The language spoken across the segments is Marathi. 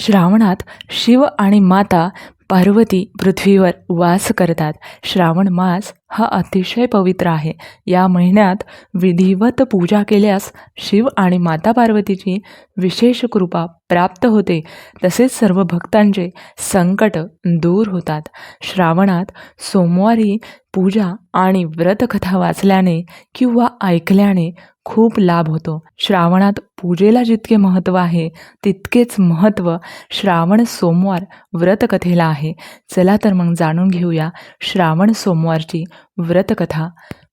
श्रावणात शिव आणि माता पार्वती पृथ्वीवर वास करतात. श्रावण मास हा अतिशय पवित्र आहे. या महिन्यात विधिवत पूजा केल्यास शिव आणि माता पार्वतीची विशेष कृपा प्राप्त होते. तसेच सर्व भक्तांचे संकट दूर होतात. श्रावणात सोमवारी पूजा आणि व्रतकथा वाचल्याने किंवा ऐकल्याने खूप लाभ होतो. श्रावणात पूजेला जितके महत्त्व आहे तितकेच महत्त्व श्रावण सोमवार व्रतकथेला आहे. चला तर मग जाणून घेऊया श्रावण सोमवारची व्रतकथा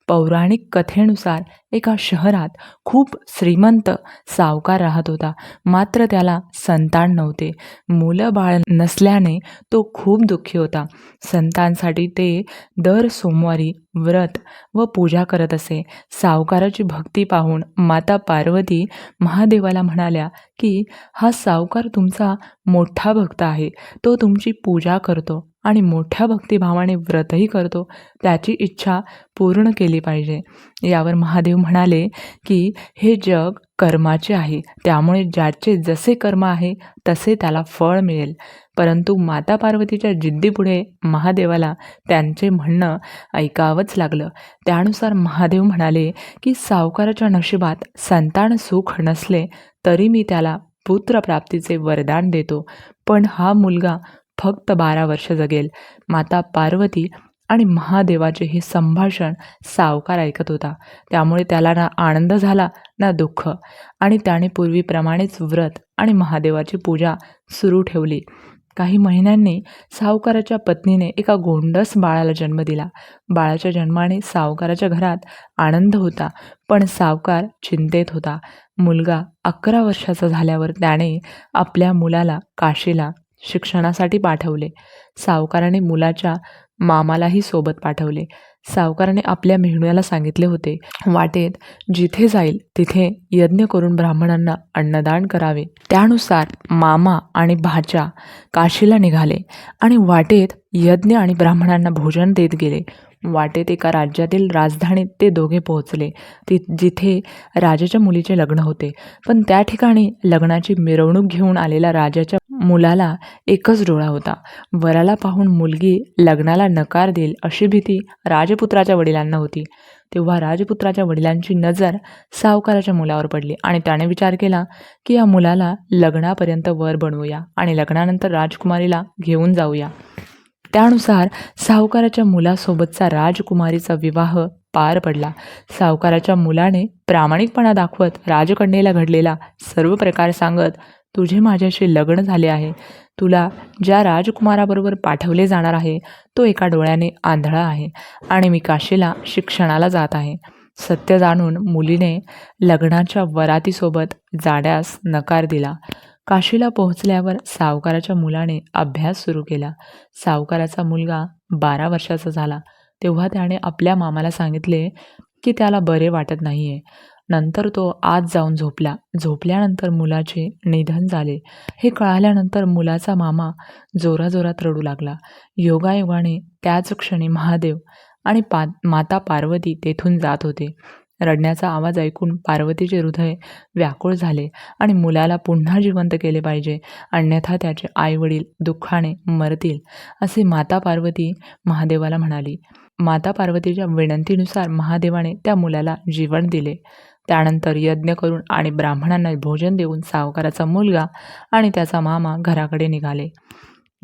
पौराणिक कथेनुसार एका शहरात खूप श्रीमंत सावकार राहत होता. मात्र त्याला संतान नव्हते. मुलं बाळ नसल्याने तो खूप दुःखी होता. संतांसाठी ते दर सोमवारी व्रत व पूजा करत असे. सावकाराची भक्ती पाहून माता पार्वती महादेवाला म्हणाल्या की हा सावकार तुमचा मोठा भक्त आहे. तो तुमची पूजा करतो. आणि मोठ्या भक्तिभावाने व्रतही करतो त्याची इच्छा पूर्ण केली पाहिजे. यावर महादेव म्हणाले की हे जग कर्माचे आहे. त्यामुळे ज्याचे जसे कर्म आहे तसे त्याला फळ मिळेल. परंतु माता पार्वतीच्या जिद्दीपुढे महादेवाला त्यांचे म्हणणं ऐकावंच लागलं. त्यानुसार महादेव म्हणाले की सावकाराच्या नशिबात संतान सुख नसले तरी मी त्याला पुत्रप्राप्तीचे वरदान देतो. पण हा मुलगा फक्त बारा वर्ष जगेल. माता पार्वती आणि महादेवाचे हे संभाषण सावकार ऐकत होता. त्यामुळे त्याला ना आनंद झाला ना दुःख. आणि त्याने पूर्वीप्रमाणेच व्रत आणि महादेवाची पूजा सुरू ठेवली. काही महिन्यांनी सावकाराच्या पत्नीने एका गोंडस बाळाला जन्म दिला. बाळाच्या जन्माने सावकाराच्या घरात आनंद होता पण सावकार चिंतेत होता. मुलगा अकरा वर्षाचा झाल्यावर त्याने आपल्या मुलाला काशीला शिक्षणासाठी पाठवले. सावकाराने मुलाच्या मामालाही सोबत पाठवले. सावकाराने आपल्या मेहुण्याला सांगितले होते वाटेत जिथे जाईल तिथे यज्ञ करून ब्राह्मणांना अन्नदान करावे. त्यानुसार मामा आणि भाच्या काशीला निघाले आणि वाटेत यज्ञ आणि ब्राह्मणांना भोजन देत गेले. वाटेत एका राज्यातील राजधानीत ते दोघे पोहोचले. ति जिथे राजाच्या मुलीचे लग्न होते. पण त्या ठिकाणी लग्नाची मिरवणूक घेऊन आलेला राजाच्या मुलाला एकच डोळा होता. वराला पाहून मुलगी लग्नाला नकार देईल अशी भीती राजपुत्राच्या वडिलांना होती. तेव्हा राजपुत्राच्या वडिलांची नजर सावकाराच्या मुलावर पडली आणि त्याने विचार केला की या मुलाला लग्नापर्यंत वर बनवूया आणि लग्नानंतर राजकुमारीला घेऊन जाऊया. त्यानुसार सावकाराच्या मुलासोबतचा राजकुमारीचा विवाह पार पडला. सावकाराच्या मुलाने प्रामाणिकपणा दाखवत राजकन्येला घडलेला सर्व प्रकार सांगत तुझे माझ्याशी लग्न झाले आहे. तुला ज्या राजकुमाराबरोबर पाठवले जाणार आहे तो एका डोळ्याने आंधळा आहे आणि मी काशीला शिक्षणाला जात आहे. सत्य जाणून मुलीने लग्नाच्या वरातीसोबत जाण्यास नकार दिला. काशीला पोहोचल्यावर सावकाराच्या मुलाने अभ्यास सुरू केला. सावकाराचा मुलगा बारा वर्षाचा झाला. तेव्हा त्याने आपल्या मामाला सांगितले की त्याला बरे वाटत नाही आहे नंतर तो आत जाऊन झोपला. झोपल्यानंतर मुलाचे निधन झाले. हे कळाल्यानंतर मुलाचा मामा जोराजोरात रडू लागला. योगायोगाने त्याच क्षणी महादेव आणि पा माता पार्वती तेथून जात होते. रडण्याचा आवाज ऐकून पार्वतीचे हृदय व्याकुळ झाले आणि मुलाला पुन्हा जिवंत केले पाहिजे. अन्यथा त्याचे आईवडील दुःखाने मरतील असे माता पार्वती महादेवाला म्हणाली. माता पार्वतीच्या विनंतीनुसार महादेवाने त्या मुलाला जीवन दिले. त्यानंतर यज्ञ करून आणि ब्राह्मणांना भोजन देऊन सावकाराचा मुलगा आणि त्याचा मामा घराकडे निघाले.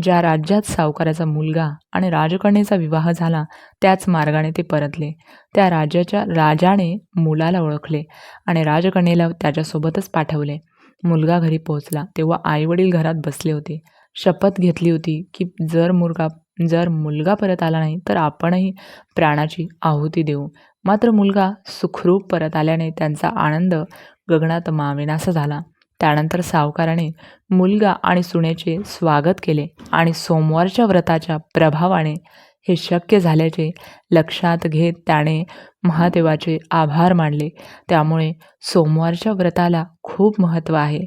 ज्या राज्यात सावकाराचा मुलगा आणि राजकन्येचा विवाह झाला त्याच मार्गाने ते परतले. त्या राज्याच्या राजाने मुलाला ओळखले आणि राजकन्येला त्याच्यासोबतच पाठवले. मुलगा घरी पोहोचला. तेव्हा आईवडील घरात बसले होते. शपथ घेतली होती की जर मुलगा जर मुलगा परत आला नाही तर आपणही प्राणाची आहुती देऊ. मात्र मुलगा सुखरूप परत आल्याने त्यांचा आनंद गगनात मावेनासा झाला. त्यानंतर सावकाराने मुलगा आणि सुनेचे स्वागत केले आणि सोमवारच्या व्रताच्या प्रभावाने हे शक्य झाल्याचे लक्षात घेत त्याने महादेवाचे आभार मानले. त्यामुळे सोमवारच्या व्रताला खूप महत्त्व आहे.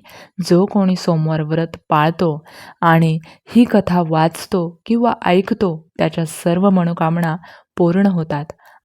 जो कोणी सोमवार व्रत पाळतो आणि ही कथा वाचतो किंवा ऐकतो त्याच्या सर्व मनोकामना पूर्ण होतात.